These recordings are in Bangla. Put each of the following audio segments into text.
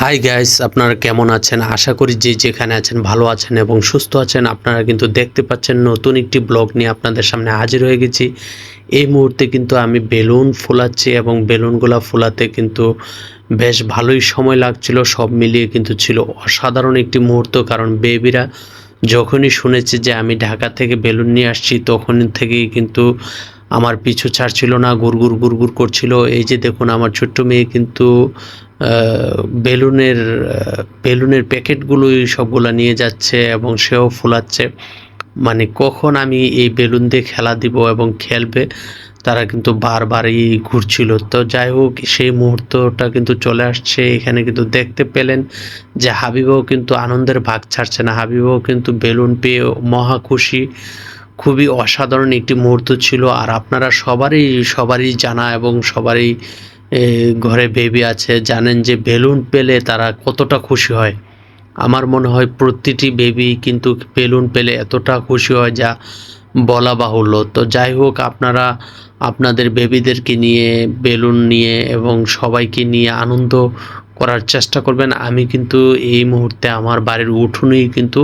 হাই গাইস আপনারা কেমন আছেন? আশা করি যে যেখানে আছেন ভালো আছেন এবং সুস্থ আছেন। আপনারা কিন্তু দেখতে পাচ্ছেন নতুন একটি ব্লগ নিয়ে আপনাদের সামনে হাজির হয়ে গেছি। এই মুহূর্তে কিন্তু আমি বেলুন ফোলাচ্ছি এবং বেলুনগুলা ফোলাতে কিন্তু বেশ ভালোই সময় লাগছিল, সব মিলিয়ে কিন্তু ছিল অসাধারণ একটি মুহূর্ত। কারণ বেবিরা যখনই শুনেছে যে আমি ঢাকা থেকে বেলুন নিয়ে আসছি, তখন থেকেই কিন্তু আমার পিছু ছাড়ছিল না গুড়গুড় গুড়গুড় করছিল। এই যে দেখুন, আমার ছোট্ট মেয়ে কিন্তু বেলুনের বেলুনের প্যাকেটগুলোই সবগুলা নিয়ে যাচ্ছে এবং সেও ফোলাচ্ছে। মানে কখন আমি এই বেলুন দিয়ে খেলা দিব এবং খেলবে, তারা কিন্তু বারবারই ঘুরছিল। তো যাই হোক, সেই মুহূর্তটা কিন্তু চলে আসছে। এখানে কিন্তু দেখতে পেলেন যে হাবিবাও কিন্তু আনন্দের ভাগ ছাড়ছে না। হাবিবাও কিন্তু বেলুন পেয়ে মহা খুশি। খুবই অসাধারণ একটি মুহূর্ত ছিল। আর আপনারা সবারই সবারই জানা এবং সবারই ঘরে বেবি আছে, জানেন যে বেলুন পেলে তারা কতটা খুশি হয়। আমার মনে হয় প্রতিটি বেবি কিন্তু বেলুন পেলে এতটা খুশি হয় যা বলা বাহুল্য। তো যাই হোক, আপনারা, আপনাদের বেবিদেরকে নিয়ে বেলুন নিয়ে এবং সবাইকে নিয়ে আনন্দ করার চেষ্টা করবেন। আমি কিন্তু এই মুহূর্তে আমার বাড়ির উঠোনেই কিন্তু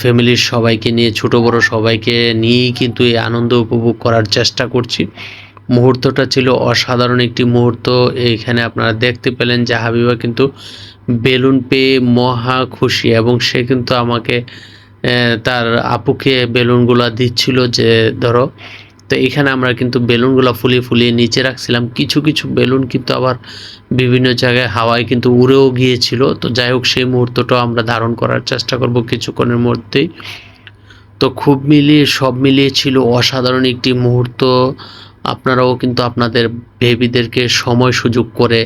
ফ্যামিলির সবাইকে নিয়ে, ছোট বড় সবাইকে নিয়েই কিন্তু এই আনন্দ উপভোগ করার চেষ্টা করছি। মুহূর্তটা ছিল অসাধারণ একটি মুহূর্ত। এখানে আপনারা দেখতে পেলেন যে হাবিবা কিন্তু বেলুন পেয়ে মহা খুশি এবং সে কিন্তু আমাকে তার আপুকে বেলুনগুলা দিচ্ছিল যে, ধরো তো এখানে আমরা কিন্তু বেলুনগুলো ফুলিয়ে ফুলিয়ে নিচে রাখছিলাম। কিছু কিছু বেলুন কিন্তু আবার বিভিন্ন জায়গায় হাওয়ায় কিন্তু উড়েও গিয়েছিল। তো যাই হোক, সেই মুহূর্তটাও আমরা ধারণ করার চেষ্টা করব কিছুক্ষণের মধ্যেই। তো খুব মিলিয়ে, সব মিলিয়ে ছিল অসাধারণ একটি মুহূর্ত। আপনারাও কিন্তু আপনাদের বেবিদেরকে সময় সুযোগ করে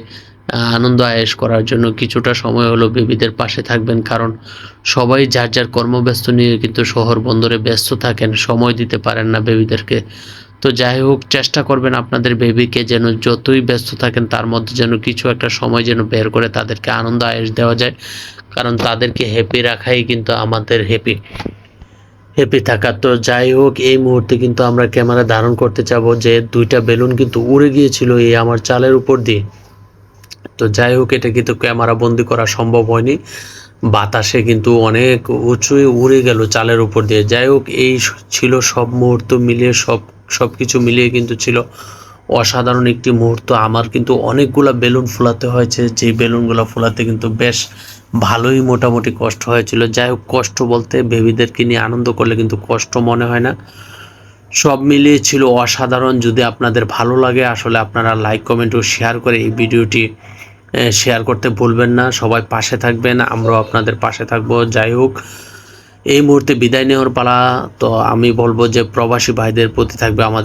আনন্দ আয়েশ করার জন্য কিছুটা সময় হলো বেবিদের পাশে থাকবেন। কারণ সবাই যার যার কর্মব্যস্ত নিয়ে কিন্তু শহর বন্দরে ব্যস্ত থাকেন, সময় দিতে পারেন না বেবিদেরকে। তো যাই হোক, চেষ্টা করবেন আপনাদের বেবিকে যেন যতই ব্যস্ত থাকেন, তার মধ্যে যেন কিছু একটা সময় যেন বের করে তাদেরকে আনন্দ আয়েশ দেওয়া যায়। কারণ তাদেরকে হ্যাপি রাখাই কিন্তু আমাদের হ্যাপি হ্যাপি থাকা। তো যাই হোক, এই মুহূর্তে কিন্তু আমরা ক্যামেরা ধারণ করতে চাবো যে দুইটা বেলুন কিন্তু উড়ে গিয়েছিল এই আমার চালের উপর দিয়ে। তো যাই হোক, এটা কিন্তু ক্যামেরা বন্দি করা সম্ভব হয়নি। বাতাসে কিন্তু অনেক উঁচুই উড়ে গেল চালের উপর দিয়ে। যাই হোক, এই ছিল সব মুহূর্ত মিলিয়ে, সব সব কিছু মিলিয়ে কিন্তু ছিল অসাধারণ একটি মুহূর্ত। আমার কিন্তু অনেকগুলো বেলুন ফোলাতে হয়েছে, যেই বেলুনগুলো ফোলাতে কিন্তু বেশ ভালোই মোটামুটি কষ্ট হয়েছিল। যাই হোক, কষ্ট বলতে বেবিদেরকে নিয়ে আনন্দ করলে কিন্তু কষ্ট মনে হয় না। সব মিলিয়ে ছিল অসাধারণ। যদি আপনাদের ভালো লাগে, আসলে আপনারা লাইক, কমেন্ট ও শেয়ার করে এই ভিডিওটি শেয়ার করতে ভুলবেন না। সবাই পাশে থাকবেন, আমরাও আপনাদের পাশে থাকব। যাই হোক, এই মুহূর্তে বিদায় নেওয়ার পালা। তো আমি বলব যে প্রবাসী ভাইদের প্রতি থাকবে আমাদের